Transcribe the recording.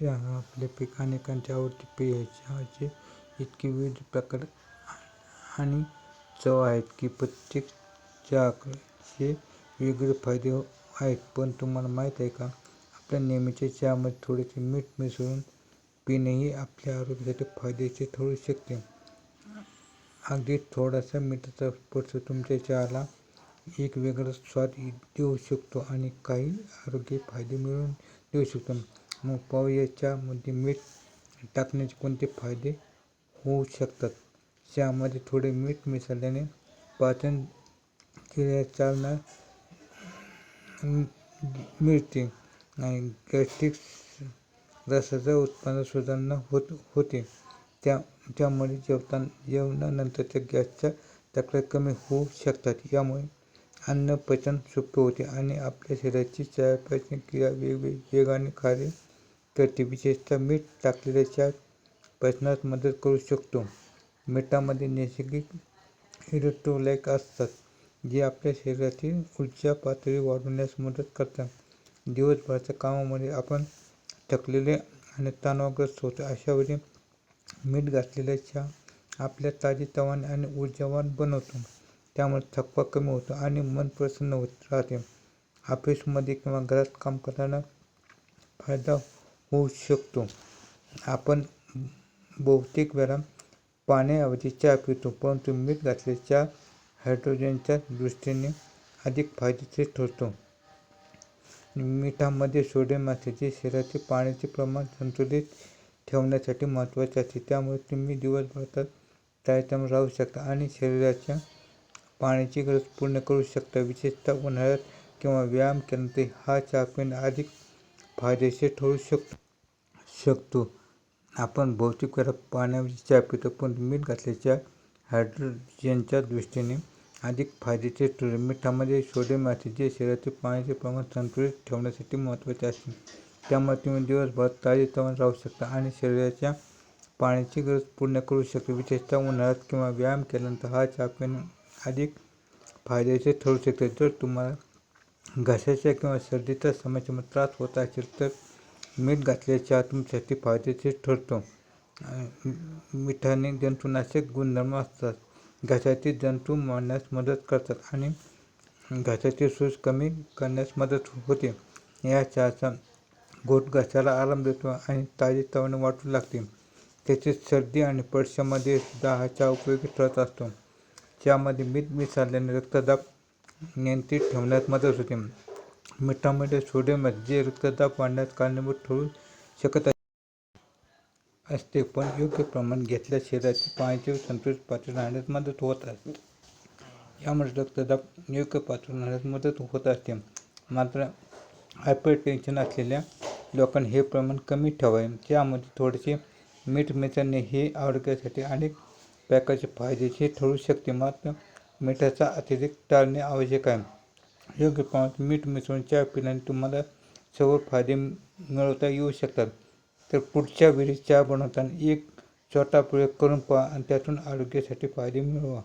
चहा पीक अनेकांच्या आवडते पेय चहाचे इतके विविध प्रकार आणि चव आहेत की प्रत्येक चहाचे वेगवेगळे फायदे आहेत. पण तुम्हाला माहीत आहे का, आपल्या नेहमीच्या चहामध्ये थोडेसे मीठ मिसळून पिणेही आपल्या आरोग्यासाठी फायदेशीर ठरू शकते. अगदी थोडासा मिठाचा स्पर्श तुमच्या चहाला एक वेगळा स्वाद देऊ शकतो आणि काही आरोग्य फायदे मिळवून देऊ शकतो. मग पाहूया मीठ टाकण्याचे कोणते फायदे होऊ शकतात. चहामध्ये थोडे मीठ मिसळल्याने पाचन क्रिया चालना मिळते आणि गॅस्ट्रिक रसाचं उत्पादन सुधारणा होत होते. त्या त्यामुळे जेवणानंतरच्या गॅसच्या तक्रार कमी होऊ शकतात. यामुळे अन्न पचन सोपे होते आणि आपल्या शरीराची चयापचय क्रिया वेगाने कार्य करते. विशेषतः मीठ टाकलेल्या चहा पचनास मदत करू शकतो. मिठामध्ये नैसर्गिक इलेक्ट्रोलाइट असतात, जे आपल्या शरीरातील ऊर्जा पातळी वाढवण्यास मदत करतात. दिवसभराच्या कामामध्ये आपण थकलेले आणि तणावग्रस्त होतो. अशावेळी मीठ घातलेला चहा आपल्या ताजेतवाने आणि ऊर्जावान बनवतो. त्यामुळे थकवा कमी होतो आणि मन प्रसन्न होत राहते. ऑफिसमध्ये किंवा घरात काम करताना फायदा होऊ शकतो. आपण बहुतेक वेळा पाण्याऐवजी चहा पितो, परंतु मीठ घातलेला चहा हायड्रोजनच्या दृष्टीने अधिक फायदेशीर ठरतो. मिठामध्ये सोडियम असते, जे शरीराचे पाण्याचे प्रमाण संतुलित ठेवण्यासाठी महत्त्वाचे असते. त्यामुळे तुम्ही दिवसभरात तायतम राहू शकता आणि शरीराच्या पाण्याची गरज पूर्ण करू शकता. विशेषतः उन्हाळ्यात किंवा व्यायाम केल्यानंतर हा चहा पिणं अधिक फायदेशीर ठरू शकतो. शकतो आपण भौतिक वेळा पाण्याऐवजी चहा पितो, पण मीठ घातल्याच्या हायड्रोजनच्या दृष्टीने अधिक फायदेशीर ठरतो. मिठामध्ये सोडियम असते, जे शरीरातील पाण्याचे प्रमाण संतुलित ठेवण्यासाठी महत्त्वाचे असते. त्यामुळे तुम्ही दिवसभर ताजेतवाने राहू शकता आणि शरीराच्या पाण्याची गरज पूर्ण करू शकता. विशेषतः उन्हाळ्यात किंवा व्यायाम केल्यानंतर हा चहा पिणे अधिक फायदेशीर ठरू शकते जर तुम्हाला घशाच्या किंवा सर्दीच्या समस्येमध्ये त्रास होत असेल तर मीठ घातलेला चहा तुमच्यासाठी फायदेशीर ठरतो. मिठाने जंतुनाशक गुणधर्म असतात, घशातील जंतू मारण्यास मदत करतात आणि घशातील सूज कमी करण्यास मदत होते. या चहाचा घोट घशाला आराम देतो आणि ताजेतवाने वाटू लागते. तसेच सर्दी आणि पडशामध्ये सुद्धा हा चहा उपयोगी ठरत असतो. चहामध्ये मीठ मिसळल्याने रक्तदाब नियंत्रित ठेवण्यास मदत होते. मिठामध्ये सोडियम जे रक्तदाब वाढण्यास कारणीभूत ठरू शकत असते. पण योग्य प्रमाण घेतल्यास शरीराची पाण्याची संतुलित पातळी राहण्यास मदत होत असते. यामुळे रक्तदाब योग्य पातळी राहण्यास मदत होत असते. मात्र हायपरटेन्शन असलेल्या लोकांनी हे प्रमाण कमी ठेवावे. त्यामध्ये थोडेसे मीठ मिसळणे हे आरोग्यासाठी अनेक प्रकारचे फायदेशीर ठरू शकते. मात्र मिठाचा अतिरेक टाळणे आवश्यक आहे. योग्य प्रमाणात मीठ मिसळून चहा पिल्याने तुम्हाला सर्व फायदे मिळवता येऊ शकतात. तर पुढच्या वेळी चहा बनवताना एक छोटा प्रयोग करून पहा आणि त्यातून आरोग्यासाठी फायदे मिळवा.